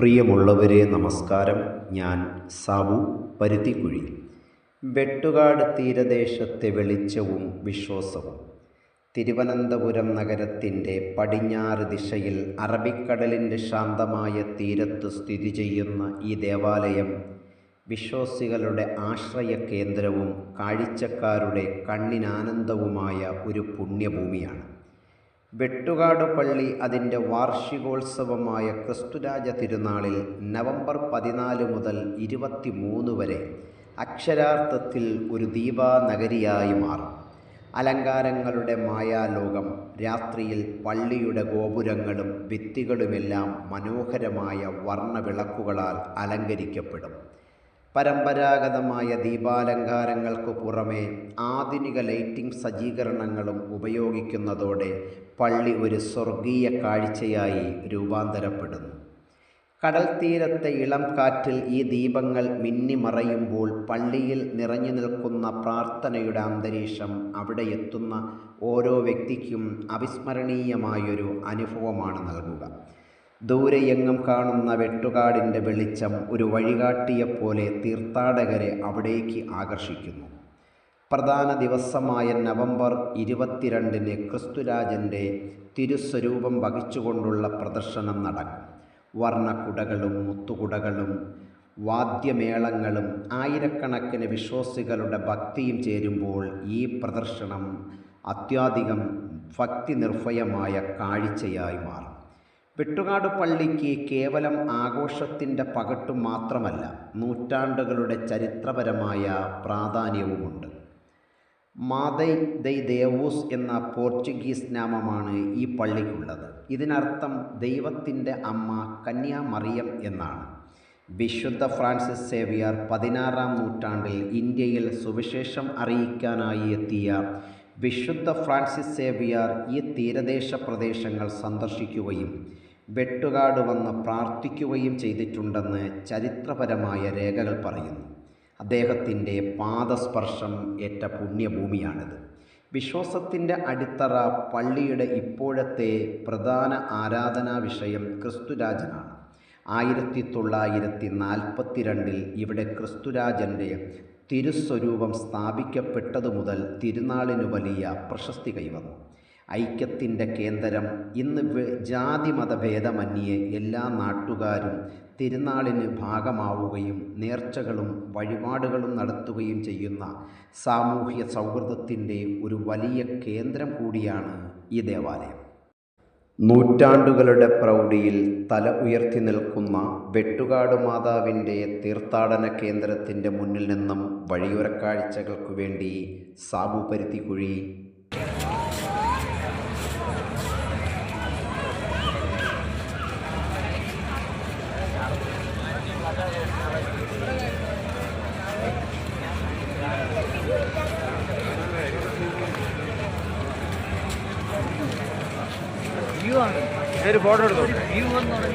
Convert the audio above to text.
പ്രിയമുള്ളവരെ നമസ്കാരം. ഞാൻ സാബു പരുത്തിക്കുഴി. വെട്ടുകാട് തീരദേശത്തെ വെളിച്ചവും വിശ്വാസവും. തിരുവനന്തപുരം നഗരത്തിന്റെ പടിഞ്ഞാറ് ദിശയിൽ അറബിക്കടലിന്റെ ശാന്തമായ തീരത്ത് സ്ഥിതി ചെയ്യുന്ന ഈ ദേവാലയം വിശ്വാസികളുടെ ആശ്രയ കേന്ദ്രവും കാഴ്ചക്കാരുടെ കണ്ണിനാനന്ദവുമായ ഒരു പുണ്യഭൂമിയാണ്. വെട്ടുകാട് പള്ളി അതിന്റെ വാർഷികോത്സവമായ ക്രിസ്തുരാജ തിരുനാളിൽ നവംബർ പതിനാല് മുതൽ ഇരുപത്തി മൂന്ന് വരെ അക്ഷരാർത്ഥത്തിൽ ഒരു ദീപാനഗരിയായി മാറും. അലങ്കാരങ്ങളുടെ മായാലോകം രാത്രിയിൽ പള്ളിയുടെ ഗോപുരങ്ങളും ഭിത്തികളുമെല്ലാം മനോഹരമായ വർണവിളക്കുകളാൽ അലങ്കരിക്കപ്പെടും. പരമ്പരാഗതമായ ദീപാലങ്കാരങ്ങൾക്കു പുറമേ ആധുനിക ലൈറ്റിംഗ് സജ്ജീകരണങ്ങളും ഉപയോഗിക്കുന്നതോടെ പള്ളി ഒരു സ്വർഗീയ കാഴ്ചയായി രൂപാന്തരപ്പെടുന്നു. കടൽത്തീരത്തെ ഇളം കാറ്റിൽ ഈ ദീപങ്ങൾ മിന്നിമറയുമ്പോൾ പള്ളിയിൽ നിറഞ്ഞു നിൽക്കുന്ന പ്രാർത്ഥനയുടെ അന്തരീക്ഷം അവിടെ എത്തുന്ന ഓരോ വ്യക്തിക്കും അവിസ്മരണീയമായൊരു അനുഭവമാണ് നൽകുക. ദൂരെയെങ്ങും കാണുന്ന വെട്ടുകാടിന്റെ വെളിച്ചം ഒരു വഴികാട്ടിയെപ്പോലെ തീർത്ഥാടകരെ അവിടേക്ക് ആകർഷിക്കുന്നു. പ്രധാന ദിവസമായ നവംബർ ഇരുപത്തിരണ്ടിന് ക്രിസ്തുരാജന്റെ തിരുസ്വരൂപം വഹിച്ചുകൊണ്ടുള്ള പ്രദർശനം നടക്കും. വർണക്കുടകളും മുത്തുകുടകളും വാദ്യമേളങ്ങളും ആയിരക്കണക്കിന് വിശ്വാസികളുടെ ഭക്തിയും ചേരുമ്പോൾ ഈ പ്രദർശനം അത്യാധികം ഭക്തി നിർഭയമായ കാഴ്ചയായി മാറും. വെട്ടുകാട് പള്ളിക്ക് കേവലം ആഘോഷത്തിന്റെ പകട്ടു മാത്രമല്ല നൂറ്റാണ്ടുകളുടെ ചരിത്രപരമായ പ്രാധാന്യവുമുണ്ട്. മാതൈ ദൈ ദേവൂസ് എന്ന പോർച്ചുഗീസ് നാമമാണ് ഈ പള്ളിക്കുള്ളത്. ഇതിനർത്ഥം ദൈവത്തിന്റെ അമ്മ കന്യാമറിയം എന്നാണ്. വിശുദ്ധ ഫ്രാൻസിസ് സേവിയർ പതിനാറാം നൂറ്റാണ്ടിൽ ഇന്ത്യയിൽ സുവിശേഷം അറിയിക്കാനായി എത്തിയ വിശുദ്ധ ഫ്രാൻസിസ് സേവിയർ ഈ തീരദേശ പ്രദേശങ്ങൾ സന്ദർശിക്കുകയും വെട്ടുകാട് വന്ന് പ്രാർത്ഥിക്കുകയും ചെയ്തിട്ടുണ്ടെന്ന് ചരിത്രപരമായ രേഖകൾ പറയുന്നു. അദ്ദേഹത്തിന്റെ പാദസ്പർശം ഏറ്റ പുണ്യഭൂമിയാണിത്. വിശ്വാസത്തിന്റെ അടിത്തറ പള്ളിയുടെ ഇപ്പോഴത്തെ പ്രധാന ആരാധനാ വിഷയം ക്രിസ്തുരാജനാണ്. ആയിരത്തി തൊള്ളായിരത്തി നാൽപ്പത്തിരണ്ടിൽ ഇവിടെ ക്രിസ്തുരാജന്റെ തിരുസ്വരൂപം സ്ഥാപിക്കപ്പെട്ടതു മുതൽ തിരുനാളിന് വലിയ പ്രശസ്തി കൈവന്നു. ഐക്യത്തിന്റെ കേന്ദ്രം. ഇന്ന് ജാതി മതഭേദമന്യേ എല്ലാ നാട്ടുകാരും തിരുനാളിന് ഭാഗമാവുകയും നേർച്ചകളും വഴിപാടുകളും നടത്തുകയും ചെയ്യുന്ന സാമൂഹ്യ സൗഹൃദത്തിന്റെ ഒരു വലിയ കേന്ദ്രം കൂടിയാണ് ഈ ദേവാലയം. നൂറ്റാണ്ടുകളുടെ പ്രൗഢിയിൽ തല ഉയർത്തി നിൽക്കുന്ന വെട്ടുകാട് മാതാവിന്റെ തീർത്ഥാടന കേന്ദ്രത്തിന്റെ മുന്നിൽ നിന്നും വഴിയോരക്കാഴ്ചകൾക്കു വേണ്ടി സാബു പരുത്തിക്കുഴി വ്യൂ ആണ്. ഒരു ഫോട്ടോ എടുത്തു വ്യൂ എന്ന്